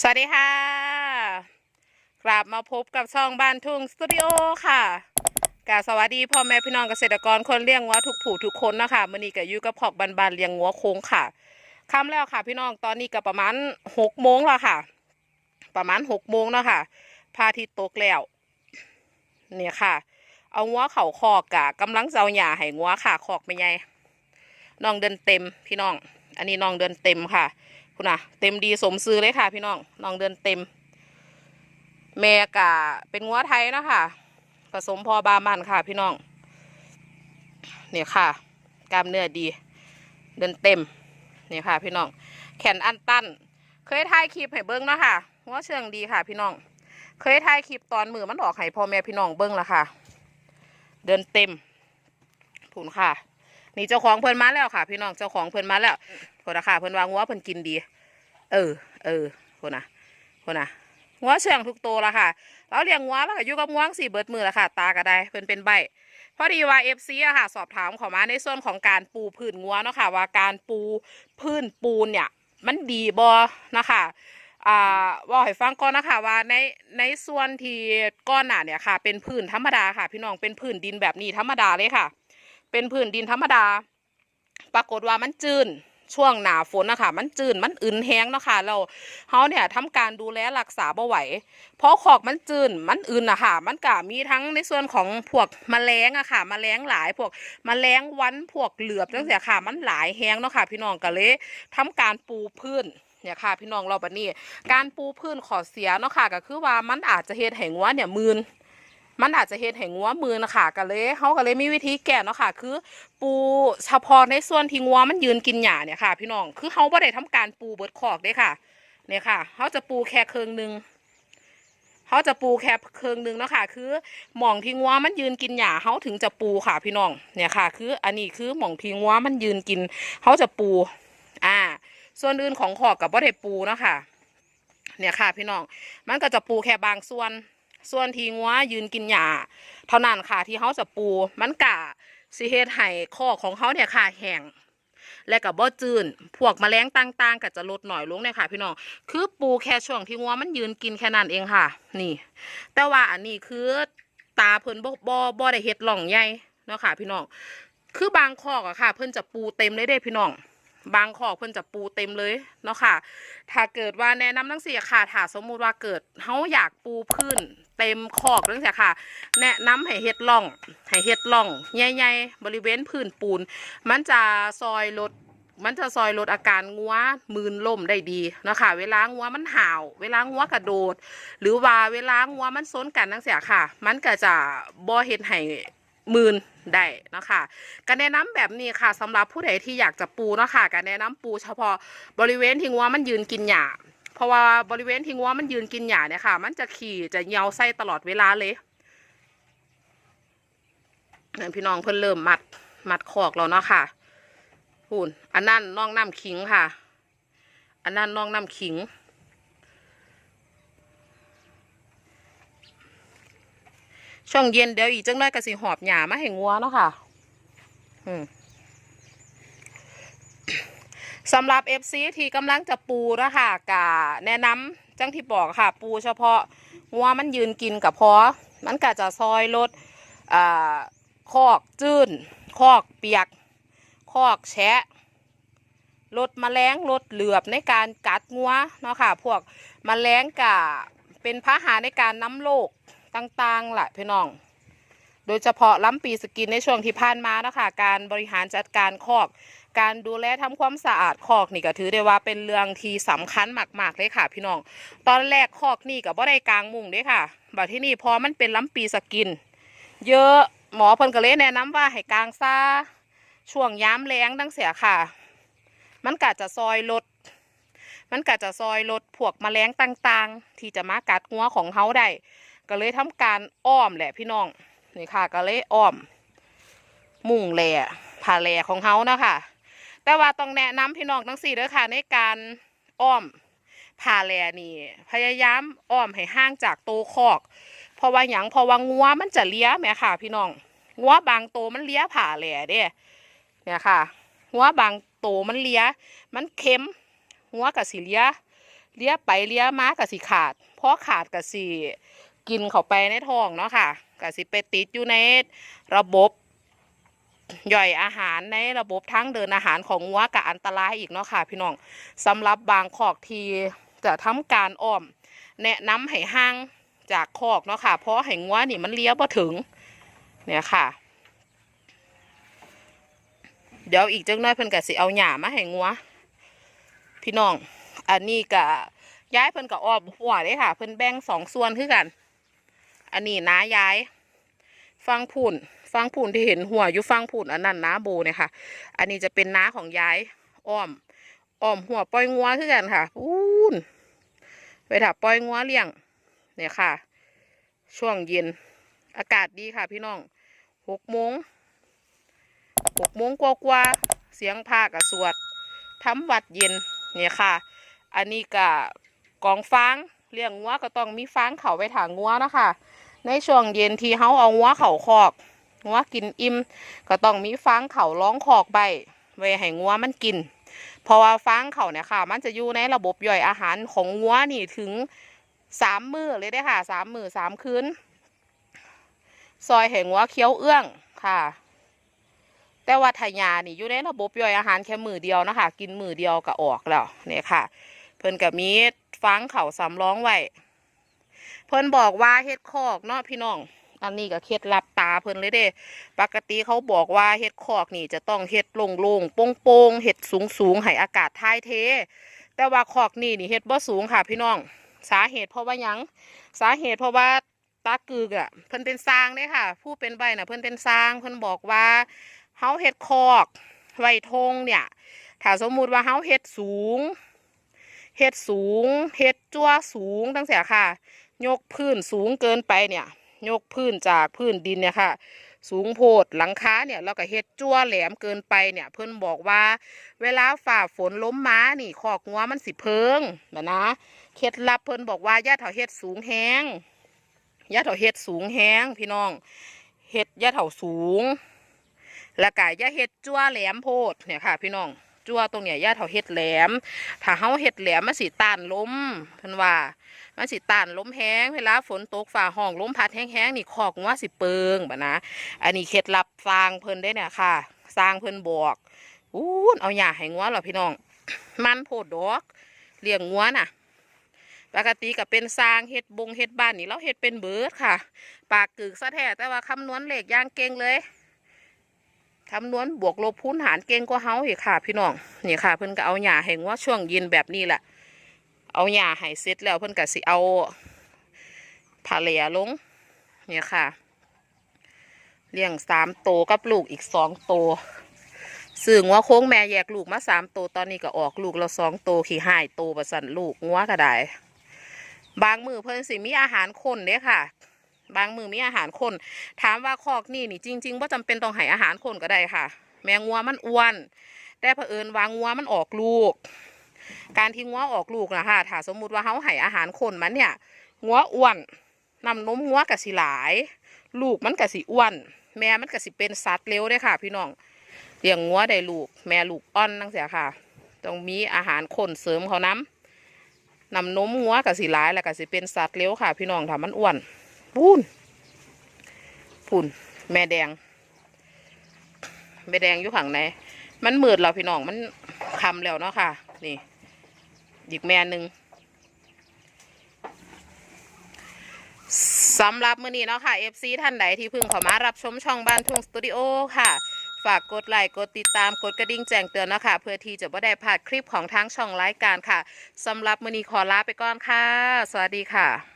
สวัสดีค่ะ กลับมาพบกับช่องบ้านทุ่งสตูดิโอค่ะกาสวัสดีพ่อแม่พี่น้องเกษตรกรคนเลี้ยงวัวทุกผู้ทุกคนนะคะมื่อนี้ก็อยู่กับพอกบันบันๆเลี้ยงวัวโค้งค่ะค่ำแล้วค่ะ พี่น้องตอนนี้ก็ประมาณหกโมงแล้วค่ะ ประมาณหกโมงแล้วค่ะพาทิตตกแล้วเนี่ยค่ะ เอางัวเข่าคอกกะกำลังเจะเอาหญ้าให้งัวค่ะคอกไม่ใหญ่น้องเดินเต็มพี่น้อง อันนี้น้องเดินเต็มค่ะ คุณน่ะเต็มดีสมซื้อเลยค่ะ พี่น้องน้องเดินเต็ม แม่กะเป็นงัวไทยนะคะผสมพอบามันค่ะ พี่น้องเนี่ยค่ะกล้ามเนื้อดี เดินเต็มเนี่ยค่ะ พี่น้อง แขนอันตันเคยถ่ายคลิปให้เบิ้งเนาะค่ะงัวเชิงดีค่ะ พี่น้อง เคยถ่ายคลิปตอนมือมันออกให้พ่อแม่พี่น้องเบิ้งและค่ะ เดินเต็มผุนค่ะ นี่เจ้าของเพิ่นมาแล้วค่ะ พี่น้องเจ้าของเพิ่นมาแล้วพนนะค่ะเพิ่นวางัวเพิ่นกินดี เออ เออคนนะคนนะงัวเชื่องทุกตัวละค่ะเราเลี้ยงงัวแล้วก็อยู่กับงัวสี่เบิดมือละค่ะ ตาก็ได้เพิ่นเป็นใบพอดีว่าเอฟซีอะค่ะ สอบถามเขามาในส่วนของการปูพื้นงัวเนาะค่ะ ว่าการปูพื้นปูนเนี่ย มันดีบอนะคะอ่าว่าให้ฟังก่อนนะคะว่าในในส่วนที่ก้อนหนาเนี่ยค่ะ เป็นพื้นธรรมดาค่ะ พี่น้องเป็นพื้นดินแบบนี้ธรรมดาเลยค่ะ เป็นพื้นดินธรรมดา ปรากฏว่ามันจืนช่วงหนาฝนนะคะมันจืนมันอึนแห้งนะคะเราเขาเนี่ยทำการดูแลรักษาบ่ไหว เพราะขอกมันจืนมันอึนอะค่ะมันก็มีทั้งในส่วนของพวกแมลงอะค่ะแมลงหลายพวกแมลงวันพวกเหลือบจังเสียค่ะ มันหลายแห้งเนาะค่ะพี่น้องก็เลยทำการปูพื้นเนี่ยค่ะพี่น้องเราบัดนี้ การปูพื้นขอเสียเนาะค่ะก็คือว่ามันอาจจะเฮ็ดให้งัวเนี่ยมืน มันอาจจะเฮ็ดให้งัวมือนะคะก็เลยเขาก็เลยมีวิธีแก้เนาะค่ะ คือ ปูเฉพาะในส่วนที่งัวมันยืนกินหญ้าเนี่ยค่ะ พี่น้องคือเขาบ่ได้ทำการปูเบิดคอกเด้ค่ะ เนี่ยค่ะเขาจะปูแค่เครื่องหนึ่งเขาจะปูแค่เครื่องหนึงเนาะค่ะ คือหม่องที่งัวมันยืนกินหญ้าเขาถึงจะปูค่ะพี่น้องเนี่ยค่ะ คืออันนี้คือหม่องที่งัวมันยืนกินเขาจะปู อ่า ส่วนอื่นของขอกกับบ่ได้ปูเนาะค่ะ เนี่ยค่ะ พี่น้องมันก็จะปูแค่บางส่วน ส่วนที่งัวยืนกินหญ้าเท่านั้นค่ะที่เขาจะปูมันกะสิเฮ็ดให้ข้อของเขาเนี่ยค่ะแห้งและกับบ่จืนพวกแมลงต่างๆก็จะลดหน่อยลงเนี่ยค่ะ พี่น้องคือปูแค่ช่วงที่งัวมันยืนกินแค่นั้นเองค่ะ นี่ แต่ว่าอันนี้คือตาเพิ่นบ่บ่บ่ได้เฮ็ดหล่องใหญ่เนาะค่ะ พี่น้องคือบางคอกอะค่ะ เพิ่นจะปูเต็มเลยเด้พี่น้อง บางคอกเพิ่นจะปูเต็มเลยเนาะค่ะ ถ้าเกิดว่าแนะนำทั้งสี่ค่ะถ้าสมมุติว่าเกิดเฮาอยากปูพื้นเต็มคอกตั้งแต่ค่ะ แนะนำให้เฮ็ดร่องให้เฮ็ดร่องใหญ่ๆบริเวณพื้นปูน มันจะซอยลดมันจะซอยลดอาการงัวมืนล่มได้ดีเนาะคะเวลางัวมันห่าว เวลางัวกระโดด หรือว่าเวลางัวมันซนกันตั้งเสียค่ะ มันก็จะบ่เฮ็ดให้มืน ได้เนาะคะก็แนะนำแบบนี้ค่ะสำหรับผู้ใดที่อยากจะปูเนาะค่ะก็แนะนำปูเฉพาะบริเวณที่งัวมันยืนกินหญ้าเพราะว่าบริเวณที่งัวมันยืนกินหญ้าเนี่ยค่ะ มันจะขี่จะเหยาไส้ตลอดเวลาเลยนั่นพี่น้องเพิ่นเริ่มมัดมัดคอกแล้วเนาะค่ะพูนอันนั้นน้องน้ำขิงค่ะ อันนั้นน้องน้ำขิง ช่วงเย็นเดี๋ยวอีกจังน้อยก็สิหอบหญ้ามาให้งัวเนาะค่ะสำหรับ FC ที่กำลังจะปูนะคะกะแนะนำจังที่บอกค่ะ ปูเฉพาะงัวมันยืนกินกับพอมันก็จะซอยลดอคอกจื้นคอกเปียก คอกแฉะลดแมลงลดเหลือบในการกัดงัวเนาะค่ะ พวกแมลงกะเป็นพาหะในการน้ำโรค ต่างๆแหละพี่น้อง โดยเฉพาะล้ำปีสกินในช่วงที่ผ่านมานะคะการบริหารจัดการคอก การดูแลทำความสะอาดคอกนี่ก็ถือได้ว่าเป็นเรื่องที่สำคัญมากๆเลยค่ะ พี่น้อง ตอนแรกคอกนี่กับบ่ได้กลางมุงเด้ค่ะบัดที่นี่พอมันเป็นล้ำปีสกิน เยอะหมอเพิ่นก็เลยแนะนำว่าให้กลางซาช่วงย้ำแรงดังเสียค่ะ มันกะจะซอยลด มันกะจะซอยลดพวกแมลงต่างๆ ที่จะมากัดงัวของเฮาได้ ก็เลยทำการอ้อมแหละพี่น้องนี่ค่ะ ก็เลยอ้อม มุ่งแหล่ผ่าแหล่ของเฮานะคะแต่ว่าต้องแนะนำพี่น้องทั้งสี่เด้อค่ะ ในการอ้อมผ่าแหล่นี่ พยายามอ้อมให้ห่างจากโตวคอก เพราะว่าหยังเพราะว่างัวมันจะเลี้ยแม่ค่ะ พี่น้องงัวบางโตมันเลี้ยผ่าแหล่เด้เนี่ยค่ะงัวบางโตมันเลี้ย มันเค็มงัวกับสิเลี้ย เลี้ยไปเลี้ยมากะสิขาด เพราะขาดกะสิ กินเข้าไปในท้องเนาะค่ะกะสิไปติดอยู่ในระบบย่อยอาหารในระบบทางเดินอาหารของงัวกับอันตรายอีกเนาะค่ะ พี่น้องสำหรับบางคอกที่จะทำการอ้อม แนะนำให้ห่างจากคอกเนาะค่ะ เพราะให้งัวนี่มันเลี้ยวบ่ถึง เนี่ยค่ะ เดี๋ยวอีกจังน้อยเพิ่นก็สิเอาหญ้ามาให้งัวพี่น้อง อันนี้ก็ย้ายเพิ่นก็อ้อมหัวเด้ค่ะ เพิ่นแบ่งสองส่วนคือกัน อันนี้น้ายาย ฟังผุ่น ฟังผุ่นที่เห็นหัวอยู่ฟังผุ่นอันนั้นน้าโบเนี่ยค่ะ อันนี้จะเป็นน้าของยายอ้อมอ้อมหัวปล่อยงัวคือกันค่ะอู้นไปถับปล่อยงัวเลี้ยง เนี่ยค่ะ ช่วงเย็น อากาศดีค่ะ พี่น้องหกโมงหกโมงกว่าๆเสียงพากับสวดทำวัดเย็นเนี่ยค่ะ อันนี้ก็กองฟาง เลี้ยงงัวก็ต้องมีฟางเขาไปถางงัวนะคะในช่วงเย็นที่เฮาเอางัวเขาคอกงัวกินอิ่มก็ต้องมีฟางเขาล้องคอกใบไว้ให้งัวมันกิน เพราะว่าฟางเขาเนี่ยค่ะ มันจะอยู่ในระบบย่อยอาหารของงัวนี่ถึงสามมือเลยได้ค่ะสามมือสามคืนซอยให้งัวเคี้ยวเอื้องค่ะ แต่ว่าทายานี่อยู่ในระบบย่อยอาหารแค่มือเดียวนะคะ กินมือเดียวก็ออกแล้วเนี่ยค่ะ พิ่นกับมีฟางเข่าสำร้องไว้เพิ่นบอกว่าเฮ็ดคอกเนาะพี่น้อง อันนี้ก็เคล็ดลับตาเพิ่นเลยเด้ ปกติเขาบอกว่าเฮ็ดคอกนี่จะต้องเฮ็ดโล่งๆโป่งๆเฮ็ดสูงๆให้อากาศถ่ายเท แต่ว่าคอกนี่นี่เฮ็ดบ่สูงค่ะพี่น้อง สาเหตุเพราะว่าหยังสาเหตุเพราะว่าตากึกอะเพิ่นเป็นสร้างเด้ค่ะ ผู้เป็นใบน่ะเพิ่นเป็นสร้างเพิ่นบอกว่าเฮาเฮ็ดคอกไว้ทงเนี่ยถ้าสมมุติว่าเฮาเฮ็ดสูง เฮ็ดสูงเฮ็ดจั่วสูงตั้งแต่ค่ะ ยกพื้นสูงเกินไปเนี่ย ยกพื้นจากพื้นดินเนี่ยค่ะ สูงโพดหลังคาเนี่ยแล้วก็เฮ็ดจั่วแหลมเกินไปเนี่ย เพิ่นบอกว่า เวลาฝ่าฝนล้มม้านี่คอกงัวมันสิเพิงแบบนะเคล็ดลับเพิ่นบอกว่าย่าเถาเฮ็ดสูงแห้งย่าเถาเฮ็ดสูงแห้งพี่น้องเฮ็ดย่าเถาสูง แล้วก็ย่าเฮ็ดจั่วแหลมโพดเนี่ยค่ะ พี่น้อง จั่วตรงเนี้ยย่าเถาเฮ็ดแหลม ถ้าเฮาเฮ็ดแหลมมันสิต้านล้มเพิ่นว่ามันสิต้านล้มแห้งเวลาฝนตกฝ่าห้องล้มพัดแห้งๆนี่คอกงัวสิเปิงแบบนะอันนี้เคล็ดลับสร้างเพิ่นได้เนี่ยค่ะ สร้างเพิ่นบอกอู้นเอาหญ้าให้งัวหรอพี่น้อง มันโพดดอกเลี้ยงงัวน่ะปกติก็เป็นสร้างเฮ็ดบงเฮ็ดบ้านนี่เราเฮ็ดเป็นเบิร์ดค่ะ ปากกึกซะแท้แต่ว่าคำนวณเลขอย่างเก่งเลย คำนวณบวกลบคูณหารเก่งกว่าเฮาอีกค่ะ พี่น้องนี่ค่ะ เพิ่นก็เอาหญ้าให้งัวช่วงเย็นแบบนี้แหละเอาหญ้าให้เสร็จแล้วเพิ่นก็สิเอาผาเหลียลงเนี่ยค่ะ เลี้ยงสามโตวกับลูกอีกสองโตวซึ่งงัวโค้งแม่แยกลูกมาสามโตวตอนนี้ก็ออกลูกเราสองโตวขี่หายโตวประสันลูกงัวก็ได้ บางมือเพิ่นสิมีอาหารคนเด้ค่ะ บางมือมีอาหารคน ถามว่าคอกนี่นี่จริงๆว่าจำเป็นต้องให้อาหารคนก็ได้ค่ะ แมงงัวมันอ้วน แต่เผอิญวางงัวมันออกลูก การที่งัวออกลูกนะคะถ้าสมมุติว่าเขาให้อาหารคนมันเนี่ยงัวอ้วนนำนมงัวกะสิหลาย ลูกมันกะสิอ้วน แม่มันกะสิเป็นสัตว์เร็วได้ค่ะ พี่น้องเลี้ยงงัวได้ลูก แม่ลูกอ่อนนั่งเสียค่ะต้องมีอาหารคนเสริมเขาน้ำนำนมงัวกะสิหลายแล้วกะสิเป็นสัตว์เร็วค่ะ พี่น้องถ้ามันอ้วน ปูนปูนแม่แดง แม่แดงอยู่ข้างในมันมืดแล้วพี่น้องมันคำแล้วเนาะค่ะ นี่อีกแม่หนึ่งสำหรับมื้อนี้เนาะค่ะ FC ท่านใดที่เพิ่งเข้ามารับชมช่องบ้านทุ่งสตูดิโอค่ะ ฝากกดไลค์กดติดตามกดกระดิ่งแจ้งเตือนเนาะค่ะเพื่อที่จะไม่ได้พลาดคลิปของทางช่องรายการค่ะสำหรับมื้อนี้ขอลาไปก่อนค่ะ สวัสดีค่ะ